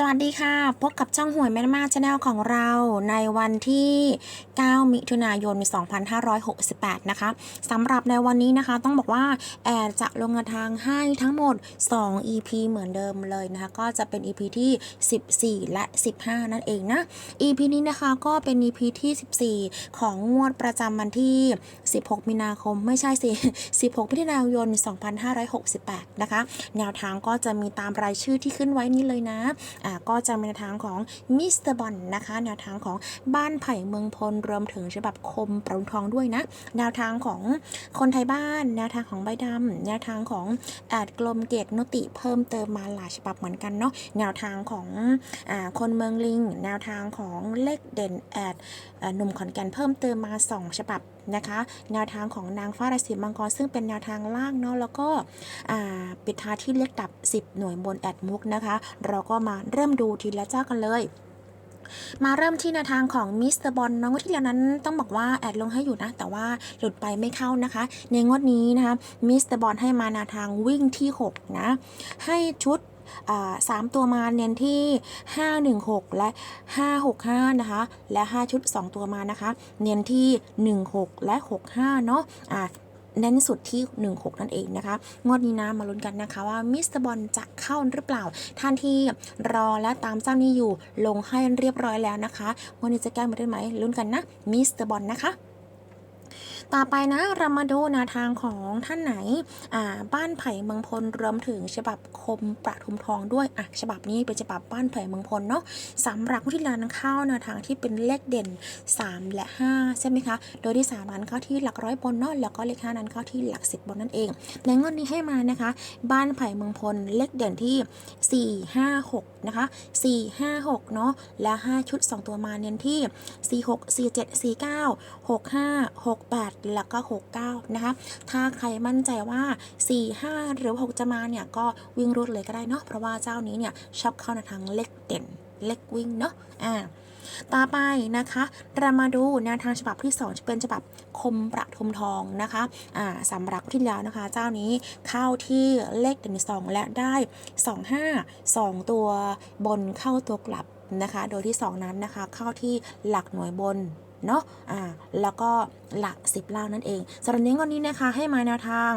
สวัสดีค่ะ พบกับช่องหวยแม่มาชาแนลของเราในวันที่ 9 มิถุนายน 2568 นะคะสำหรับในวันนี้นะคะ ต้องบอกว่าแอดจะลงแนวทางให้ทั้งหมด 2 EP เหมือนเดิมเลยนะคะ ก็จะเป็น EP ที่ 14 และ 15 นั่นเองนะ EP นี้นะคะก็เป็น EP ที่ 14 ของงวดประจำวันที่ 16 มีนาคม ไม่ใช่สิ 16 มิถุนายน 2568 นะคะ แนวทางก็จะมีตามรายชื่อที่ขึ้นไว้นี้เลยนะก็จะเป็นแนวทางของมิสเตอร์บอลนะคะ แนวทางของบ้านไผ่เมืองพลรวมถึงฉบับคมปรุงทองด้วยนะ แนวทางของคนไทยบ้าน แนวทางของใบดำแนวทางของแอดกลมเกตนุติเพิ่มเติมมาหลายฉบับเหมือนกันเนาะแนวทางของอคนเมืองลิง แนวทางของเลขเด่นแอดหนุ่มขอนแก่นเพิ่มเติมมา 2 ฉบับ นะคะ แนวทางของนางฟ้าราศีมังกรซึ่งเป็นแนวทางล่างเนาะแล้วก็ปิดท้ายที่เลขดับ 10 หน่วยบนแอดมุกนะคะ เราก็มาเริ่มดูทีละเจ้ากันเลยมาเริ่มที่แนวทางของมิสเตอร์บอลน้องที่แล้วนั้นต้องบอกว่าแอดลงให้อยู่นะ แต่ว่าหลุดไปไม่เข้านะคะ ในงวดนี้นะคะมิสเตอร์บอลให้มาแนวทางวิ่งที่ 6 นะ ให้ชุด อ่าสามตัวมาเน้นที่ 516 และ 565 นะคะ และ 5 ชุด 2 ตัวมานะคะ เน้นที่ 16 และ 65 เนาะอ่าเน้นสุดที่ 16 นั่นเองนะคะ งวดนี้นะมาลุ้นกันนะคะว่ามิสเตอร์บอลจะเข้าหรือเปล่า ท่านที่รอและตามเจ้านี้อยู่ลงให้เรียบร้อยแล้วนะคะ งวดนี้จะแก้มาได้ไหมลุ้นกันนะมิสเตอร์บอลนะคะ ต่อไปนะเรามาดูแนวทางของท่านไหนอ่าบ้านไผ่เมืองพลรวมถึงฉบับคมประทุมทองด้วยอะฉบับนี้เป็นฉบับบ้านไผ่เมืองพลเนาะสำหรับผู้ที่ร้านเข้าแนวทางที่เป็นเลขเด่น 3 และ 5 ใช่ไหมคะ โดยที่3นั้นเข้าที่หลักร้อยบนเนาะแล้วก็เลข5นั้นเข้าที่หลัก10บนนั่นเอง ในงวดนี้ให้มานะคะ บ้านไผ่เมืองพลเลขเด่นที่ 4 5 6 นะคะ 4 5 6 เนาะและ 5 ชุด 2 ตัวมาเน้นที่ 4 6 4 7 4 9 6 5 6 8แล้วก็ 6 9 นะคะ ถ้าใครมั่นใจว่า 4 5 หรือ 6 จะมาเนี่ย ก็วิ่งรูดเลยก็ได้เนาะ เพราะว่าเจ้านี้เนี่ยชอบเข้าในทางเลขเด่นเลขวิ่งเนาะ อ่า ต่อไปนะคะ เรามาดูแนวทางฉบับที่ 2 จะเป็นฉบับคมประทุมทองนะคะ อ่าสำหรับที่แล้วนะคะ เจ้านี้เข้าที่เลขเด่นสองและได้ 2 5 2 ตัวบนเข้าตัวกลับนะคะ โดยที่ 2 นั้นนะคะ เข้าที่หลักหน่วยบน เนาะอ่าแล้วก็หลัก 10 ล่างนั่นเองสำหรับนี้วันนี้นะคะให้มาแนวทาง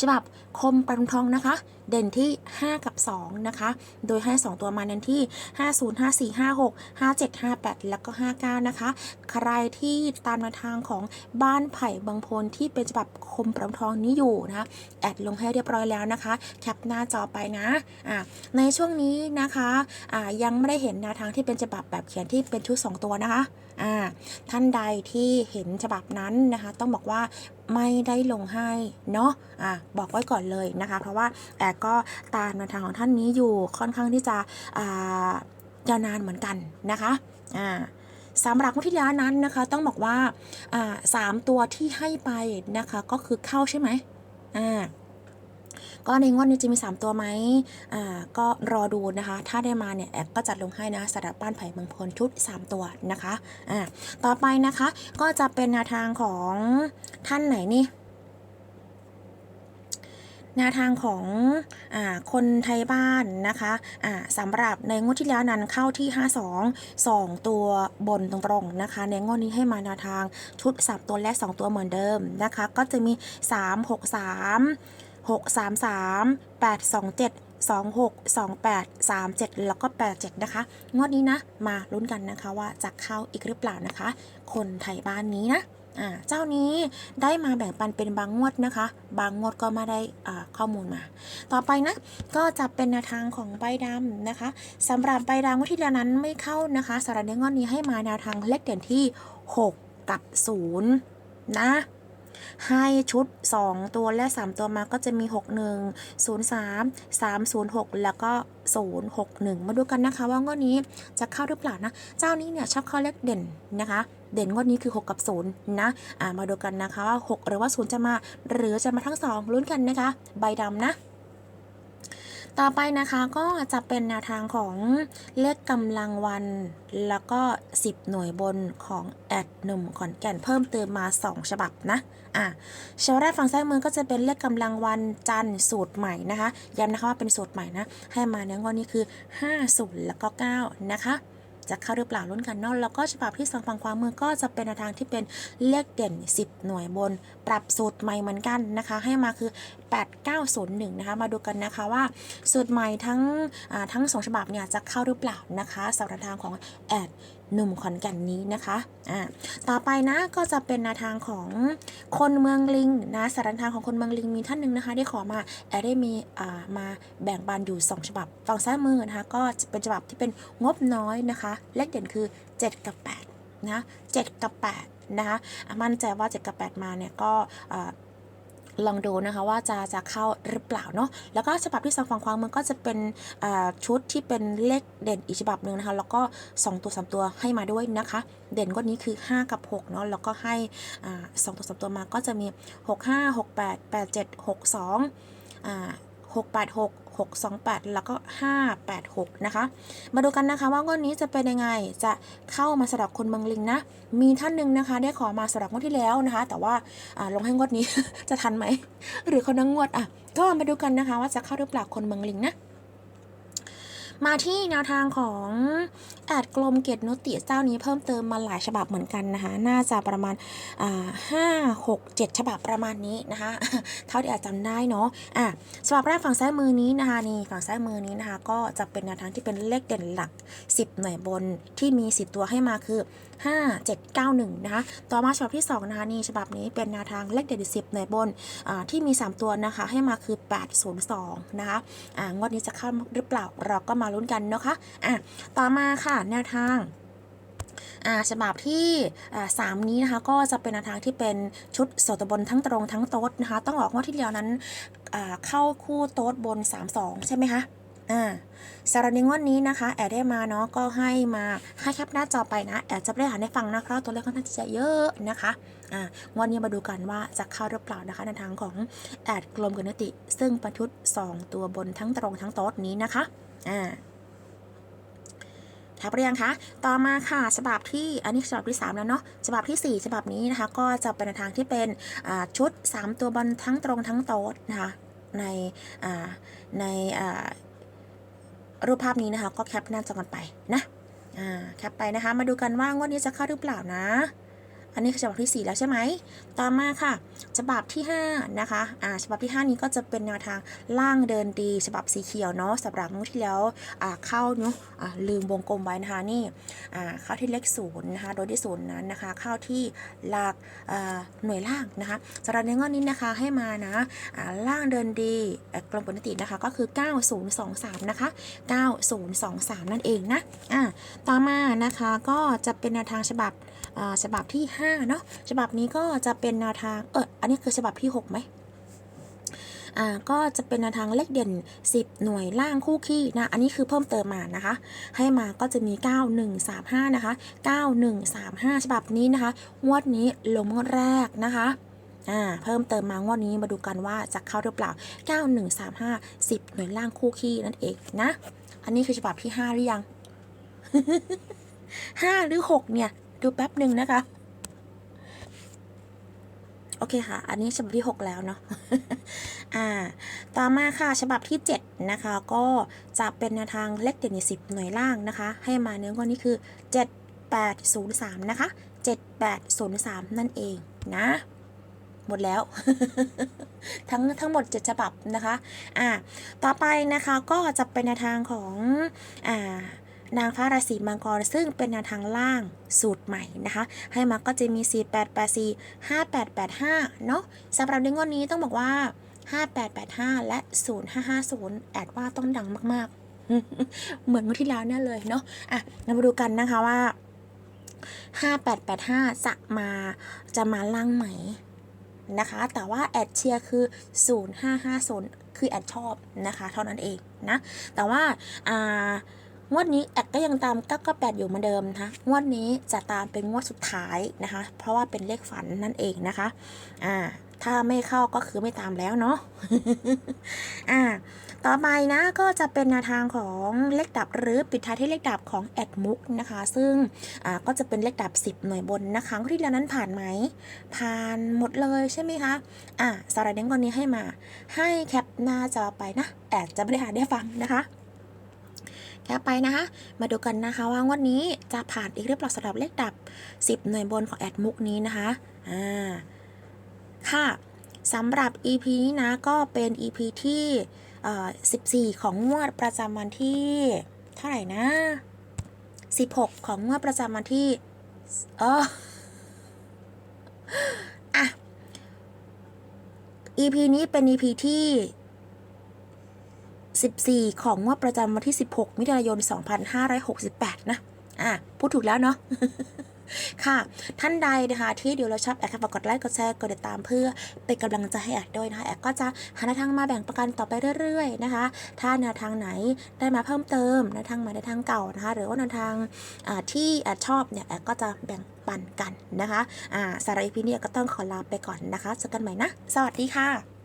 ฉบับคมปรุงทองนะคะ เด่นที่ 5 กับ 2 นะคะ โดยให้ 2 ตัวมาเน้นที่ 50 54 56 57 58 แล้วก็ 59 นะคะ ใครที่ตามแนวทางของบ้านไผ่บางพลที่เป็นฉบับคมปรุงทองนี้อยู่นะคะ แอดลงให้เรียบร้อยแล้วนะคะ แคปหน้าจอไปนะอ่าในช่วงนี้นะคะอ่ายังไม่ได้เห็นแนวทางที่เป็นฉบับแบบเขียนที่เป็นชุด 2 ตัวนะคะ อ่าท่านใดที่เห็นฉบับนั้นนะคะ ต้องบอกว่าไม่ได้ลงให้เนาะอะบอกไว้ก่อนเลยนะคะ เพราะว่าแอดก็ตามแนวทางของท่านนี้อยู่ค่อนข้างที่จะอ่ายาวนานเหมือนกันนะคะอ่าสำหรับงวดที่แล้วนั้นนะคะ ต้องบอกว่าอ่าสามตัวที่ให้ไปนะคะ ก็คือเข้าใช่ไหมอ่า ก็ในงวดนี้จะมี 3 ตัวไหมอ่าก็รอดูนะคะ ถ้าได้มาเนี่ยแอดก็จัดลงให้นะสำหรับบ้านไผ่เมืองพลชุด 3 ตัวนะคะอ่าต่อไปนะคะก็จะเป็นแนวทางของท่านไหนนี่แนวทางของอาคนไทยบ้านนะคะอ่าสำหรับในงวดที่แล้วนั้นเข้าที่ 52 2 ตัวบนตรงๆนะคะ ในงวดนี้ให้มาแนวทางชุด 3 ตัวและ 2 ตัวเหมือนเดิมนะคะ ก็จะมี 3 6 3 6 3 3 8 2 7 2 6 2 8 3 7 แล้วก็ 8 7 นะคะ งวดนี้นะ มาลุ้นกันนะคะว่าจะเข้าอีกหรือเปล่านะคะ คนไทยบ้านนี้นะเจ้านี้ได้มาแบ่งปันเป็นบางงวดนะคะ บางงวดก็ไม่ได้ข้อมูลมา ต่อไปนะ ก็จะเป็นแนวทางของใบดำนะคะสำหรับใบดำงวดที่แล้วนั้นไม่เข้านะคะสำหรับในงวดนี้ให้มาแนวทางเลขเด่นที่ 6 กับ 0 นะ ให้ชุด 2 ตัวและ 3 ตัวมาก็จะมี 61 03 306 แล้วก็ 061 มาดูกันนะคะ ว่างวดนี้จะเข้าหรือเปล่านะ เจ้านี้เนี่ยชอบเข้าเลขเด่นนะคะ เด่นงวดนี้คือ 6 กับ 0 นะอ่ามาดูกันนะคะว่า 6 หรือว่า 0 จะมา หรือจะมาทั้ง 2ลุ้นกันนะคะ ใบดำนะ ต่อไปนะคะก็จะเป็นแนวทางของเลขกำลังวัน แล้วก็ 10 หน่วยบนของแอดหนุ่มขอนแก่นเพิ่มเติมมา 2 ฉบับนะอะฉบับแรกฝั่งซ้ายมือก็จะเป็นเลขกำลังวันจันทร์สูตรใหม่นะคะย้ำนะคะว่าเป็นสูตรใหม่นะ ให้มาในงวดนี้คือ 50 แล้วก็ 9 นะคะ จะเข้าหรือเปล่าลุ้นกันเนาะแล้วก็ฉบับที่สองฝั่งขวามือก็จะเป็นแนวทางที่เป็นเลขเด่น 10 หน่วยบน ปรับสูตรใหม่เหมือนกันนะคะ ให้มาคือ 8901 นะคะ มาดูกันนะคะว่าสูตรใหม่ทั้งทั้งสองฉบับเนี่ยจะเข้าหรือเปล่านะคะสำหรับทางของแอด หนุ่มขอนแก่นนี้นะคะอ่าต่อไปนะก็จะเป็นแนวทางของคนเมืองลิงนะสารทางของคนเมืองลิงมีท่านหนึ่งนะคะ ได้ขอมาแอดได้มีอ่ามาแบ่งปันอยู่ 2 ฉบับฝั่งซ้ายมือนะคะ ก็จะเป็นฉบับที่เป็นงบน้อยนะคะ เลขเด่นคือ 7 กับ 8 นะ 7 กับ 8 นะคะอะมั่นใจว่า 7 กับ 8 มาเนี่ยก็อ่า ลองดูนะคะว่าจะจะเข้าหรือเปล่าเนาะแล้วก็ฉบับที่สองฝั่งขวามือก็จะเป็นอ่าชุดที่เป็นเลขเด่นอีกฉบับหนึ่งนะคะ แล้วก็ 2 ตัว 3 ตัวให้มาด้วยนะคะ เด่นก็นี้คือ 5 กับ6เนาะแล้วก็ให้อ่าสองตัวสตัวมาก็จะมี 6 5 6 8 8 7 6 2อ่า6 8 6 6 2 8 แล้วก็ 5 8 6 นะคะ มาดูกันนะคะว่างวดนี้จะเป็นยังไง จะเข้ามาสำหรับคนเมืองลิงนะ มีท่านหนึ่งนะคะ ได้ขอมาสำหรับงวดที่แล้วนะคะ แต่ว่าลงให้งวดนี้ จะทันไหม หรือคนนังงวดอะ ก็มาดูกันนะคะว่าจะเข้าหรือเปล่าคนเมืองลิงนะ มาที่แนวทางของแอดกลมเกตนุติเจ้านี้เพิ่มเติมมาหลายฉบับเหมือนกันนะคะ น่าจะประมาณห้าหกเจ็ดฉบับประมาณนี้นะคะ เท่าที่อาจจำได้เนาะอะฉบับแรกฝั่งซ้ายมือนี้นะคะนี่ฝั่งซ้ายมือนี้นะคะ ก็จะเป็นแนวทางที่เป็นเลขเด่นหลัก 10 หน่วยบนที่มี10ตัวให้มาคือ 5 7 9 1 นะคะ ต่อมาฉบับที่2นะคะนี่ฉบับนี้เป็นแนวทางเลขเด่น 10 หน่วยบนอ่าที่มี 3 ตัวนะคะ ให้มาคือ 802 นะคะอ่างวดนี้จะเข้าหรือเปล่าเราก็มาลุ้นกันนะคะอะต่อมาค่ะแนวทางฉบับที่สามนี้นะคะก็จะเป็นแนวทางที่เป็นชุดโสตบนทั้งตรงทั้งโต๊ดนะคะต้องบอกว่าที่แล้วนั้นเข้าคู่โต๊ดบน 3-2 ใช่ไหมคะอ่าสำหรับในงวดนี้นะคะ แอดได้มาเนาะก็ให้มาให้แคปหน้าจอไปนะ แอดจะได้หาให้ฟังนะคะ ตัวเลขค่อนข้างที่จะเยอะนะคะอ่าวดนี้มาดูกันว่าจะเข้าหรือเปล่านะคะในทางของแอดกลมกนติ ซึ่งประชุด2ตัวบนทั้งตรงทั้งโต๊ดนี้นะคะ อ่าทับเรียงคะต่อมาค่ะฉบับที่อันนี้ฉบับที่ 3 แล้วเนาะฉบับทีสี่4 ฉบับนี้นะคะ ก็จะเป็นทางที่เป็นชุด 3 ตัวบนทั้งตรงทั้งโต๊ดนะคะในในรูปภาพนี้นะคะ ก็แคปหน้าจอกันไปนะแคปไปนะคะ มาดูกันว่างวดนี้จะเข้าหรือเปล่านะ อันนี้คือฉบับที่ 4 แล้วใช่ไหม ต่อมาค่ะ ฉบับที่ 5 นะคะ อ่า ฉบับที่ 5 นี้ก็จะเป็นแนวทางล่างเดินดี ฉบับสีเขียวเนาะสำหรับงวดที่แล้ว อ่า เข้าเนาะ อ่า ลืมวงกลมไว้นะคะนี่ อ่า เข้าที่เลขศูนย์นะคะ โดยที่ศูนย์นั้นนะคะ เข้าที่หลัก อ่า หน่วยล่างนะคะสำหรับในงวดนี้นะคะให้มานะ อ่า ล่างเดินดีกลมปกตินะคะ ก็คือ 9023 นะคะ 9023 นั่นเองนะ อ่า ต่อมานะคะ ก็จะเป็นแนวทางฉบับ อ่า ฉบับที่ 5เนาะฉบับนี้ก็จะเป็นแนวทางเอออันนี้คือฉบับที่6ไหมอ่าก็จะเป็นแนวทางเลขเด่น 10 หน่วยล่างคู่ขี้นะ อันนี้คือเพิ่มเติมมานะคะ ให้มาก็จะมี 9135 นะคะ 9135 ฉบับนี้นะคะงวดนี้ลงงวดแรกนะคะอ่าเพิ่มเติมมางวดนี้มาดูกันว่าจะเข้าหรือเปล่า 9135 10 หน่วยล่างคู่ขี้นั่นเองนะ อันนี้คือฉบับที่ 5 หรือยัง 5 หรือ 6 เนี่ย ดูแป๊บหนึ่งนะคะ โอเคค่ะ อันนี้ฉบับที่ 6 แล้วเนาะ อ่า ต่อมาค่ะฉบับที่ 7 นะคะ ก็จะเป็นแนวทางเลขเด่น10 หน่วยล่างนะคะ ให้มาเนื้องวดนี้คือ 7803 นะคะ 7803 นั่นเองนะ หมดแล้ว ทั้งทั้งหมด 7 ฉบับนะคะ อ่า ต่อไปนะคะก็จะเป็นแนวทางของ อ่า นางฟ้าราศีมังกรซึ่งเป็นแนวทางล่างสูตรใหม่นะคะ ให้มาก็จะมี 4884 5885 เนาะสำหรับในงวดนี้ต้องบอกว่า 5885 และ 0550 แอดว่าต้องดังมากๆ เหมือนงวดที่แล้วเนี่ยเลยเนาะอะเรามาดูกันนะคะว่า 5885 จะมาจะมาล่างไหมนะคะ แต่ว่าแอดเชียร์คือ 0550 คือแอดชอบนะคะ เท่านั้นเองนะ แต่ว่าอ่า งวดนี้แอดก็ยังตาม998อยู่เหมือนเดิมนะคะงวดนี้จะตามเป็นงวดสุดท้ายนะคะ เพราะว่าเป็นเลขฝันนั่นเองนะคะอ่าถ้าไม่เข้าก็คือไม่ตามแล้วเนาะอ่าต่อไปนะก็จะเป็นแนวทางของเลขดับหรือปิดท้ายที่เลขดับของแอดมุกนะคะ ซึ่งอ่าก็จะเป็นเลขดับ 10 หน่วยบนนะคะครั้งที่แล้วนั้นผ่านไหม ผ่านหมดเลยใช่ไหมคะอ่าสไลด์เด้งวันนี้ให้มา ให้แคปหน้าจอไปนะแอดจะไม่ได้หาได้ฟังนะคะ แคปไปนะคะ มาดูกันนะคะว่างวันนี้จะผ่านอีกหรือเปล่าสำหรับเลขดับ 10 หน่วยบนของแอดมุกนี้นะคะอ่าค่ะสำหรับ EP นี้นะก็เป็น EP ที่อ่อ14 ของงวดประจำวันที่เท่าไหร่นะ 16 ของงวดประจำวันที่เอออะ EP นี้เป็น EP ที่ 14 ของงวดประจำวันที่ 16 มิถุนายน 2568 นะ อะ พูดถูกแล้วเนาะค่ะ ท่านใดนะคะที่เดี๋ยวเราชอบแอดฝากกดไลค์กดแชร์กดติดตามเพื่อเป็นกำลังใจให้แอดด้วยนะคะแอดก็จะหาแนวทางมาแบ่งประกันต่อไปเรื่อยๆนะคะ ถ้าแนวทางไหนได้มาเพิ่มเติมแนวทางใหม่แนวทางเก่านะคะหรือว่าแนวทางที่แอดชอบเนี่ยแอดก็จะแบ่งปันกันนะคะอ่าสาระอีพีนี้ก็ต้องขอลาไปก่อนนะคะเจอกันใหม่นะ สวัสดีค่ะ